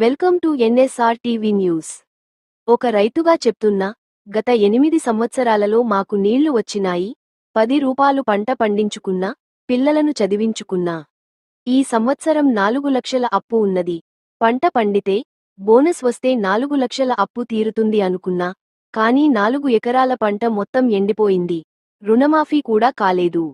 Welcome to NSR TV news. ఒక రైతుగా చెప్తున్నా గత ఎనిమిది సంవత్సరాలలో మాకు నీళ్ళు వచ్చినాయి పది రూపాలు పంట పండించుకున్నా పిల్లలను చదివించుకున్నా. ఈ సంవత్సరం నాలుగు లక్షల అప్పు ఉన్నది. పంట పండితే బోనస్ వస్తే నాలుగు లక్షల అప్పు తీరుతుంది అనుకున్నా కానీ నాలుగు ఎకరాల పంట మొత్తం ఎండిపోయింది. రుణమాఫీ కూడా కాలేదు.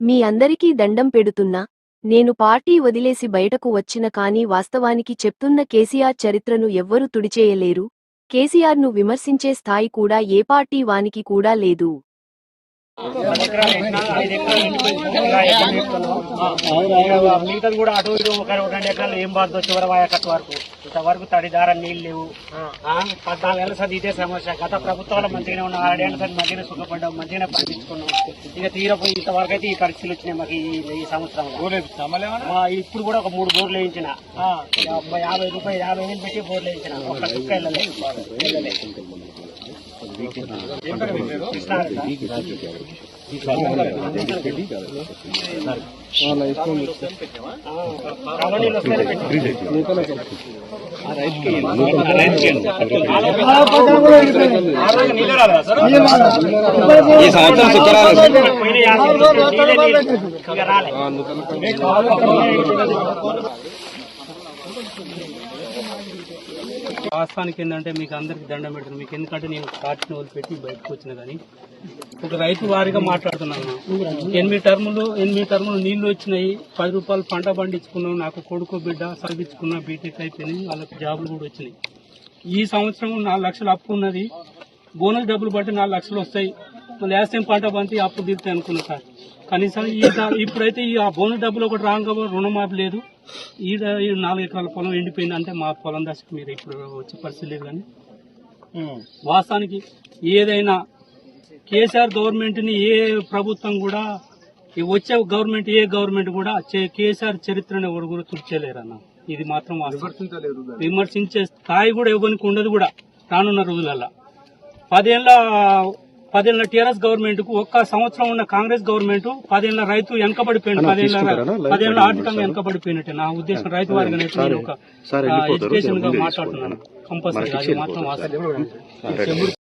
మీ అందరికీ దండం పెడుతున్నా నేను పార్టీ వదిలేసి బయటకు వచ్చిన కానీ వాస్తవానికి చెప్తున్న కేసీఆర్ చరిత్రను ఎవ్వరూ తుడిచేయలేరు. కేసీఆర్ను విమర్శించే స్థాయి కూడా ఏ పార్టీ వానికి కూడా లేదు. కూడా అటు ఇటు ఒక రెండు ఎకరాలు ఏం బాధ వచ్చి వరకు? ఇంతవరకు తడిదార నీళ్ళు లేవు. ఆ, పద్నాలుగేళ్ళ సది ఇదే సమస్య. గత ప్రభుత్వాలు మంచిగానే ఉన్న ఆరేళ్ళ సది మంచిగానే సుఖపడ్డాం మంచిగానే పండించుకున్నాం ఇక తీరపోయి ఇంతవరకు అయితే ఈ పరిస్థితులు వచ్చినాయి మాకు ఈ- సంవత్సరం. ఇప్పుడు కూడా ఒక మూడు బోర్లు వేయించిన. యాభై రూపాయలు యాభై వేలు పెట్టి బోర్లు వేయించిన. చుక్క వెళ్ళలే. ఈ సంవత్సరం శుక్రవారం పోయిన యాభై రోజులు నీళ్ళే నీళ్ళు. ఇక రాలే. వాస్తవానికి ఏంటంటే మీకు అందరికి దండం పెడుతున్నాను మీకు ఎందుకంటే నేను పార్టీని వదిలిపెట్టి బయటకు వచ్చిన కానీ ఒక రైతు వారిగా మాట్లాడుతున్నాను. ఎనిమిది టర్ములు ఎనిమిది టర్ములు నీళ్ళు వచ్చినాయి. పది రూపాయలు పంట పండించుకున్నాం నాకు కొడుకు బిడ్డ చదివించుకున్నా బీటెక్ అయిపోయింది. వాళ్ళకి జాబులు కూడా వచ్చినాయి. ఈ సంవత్సరం నాలుగు లక్షలు అప్పు ఉన్నది. బోనస్ డబ్బులు బట్టి నాలుగు లక్షలు వస్తాయి. లాస్ట్ టైం పంట పంచి అప్పు తీరుతాయి అనుకున్నా సార్. కనీసం ఈ ఇప్పుడైతే ఈ ఆ బోనస్ డబ్బులు ఒకటి రాగా రుణమాఫీ లేదు. ఈ నాలుగు ఎకరాల పొలం ఎండిపోయింది అంటే మా పొలం దశకు మీరు ఇప్పుడు వచ్చే పరిస్థితి లేదు కానీ. వాస్తవానికి ఏదైనా కేసీఆర్ గవర్నమెంట్ని ఏ ప్రభుత్వం కూడా ఈ వచ్చే గవర్నమెంట్ ఏ గవర్నమెంట్ కూడా కేసీఆర్ చరిత్రను ఎవరు కూడా తుడిచేయలేరన్న ఇది మాత్రం. విమర్శించే స్థాయి కూడా ఎవరికి ఉండదు కూడా రానున్న రోజులల్లా. పదేళ్ళ పదేళ్ళ టీఆర్ఎస్ గవర్నమెంట్కు ఒక్క సంవత్సరం ఉన్న కాంగ్రెస్ గవర్నమెంట్ పదేళ్ళ రైతు వెనకబడిపోయింది పదేళ్ళ పదేళ్ళ ఆర్థికంగా వెనకబడిపోయినట్టే. నా ఉద్దేశం రైతు వారిగా నేను ఒక ఎడ్యుకేషన్గా మాట్లాడుతున్నాను. కంపల్సరీ అది మాత్రం వాస్తవం.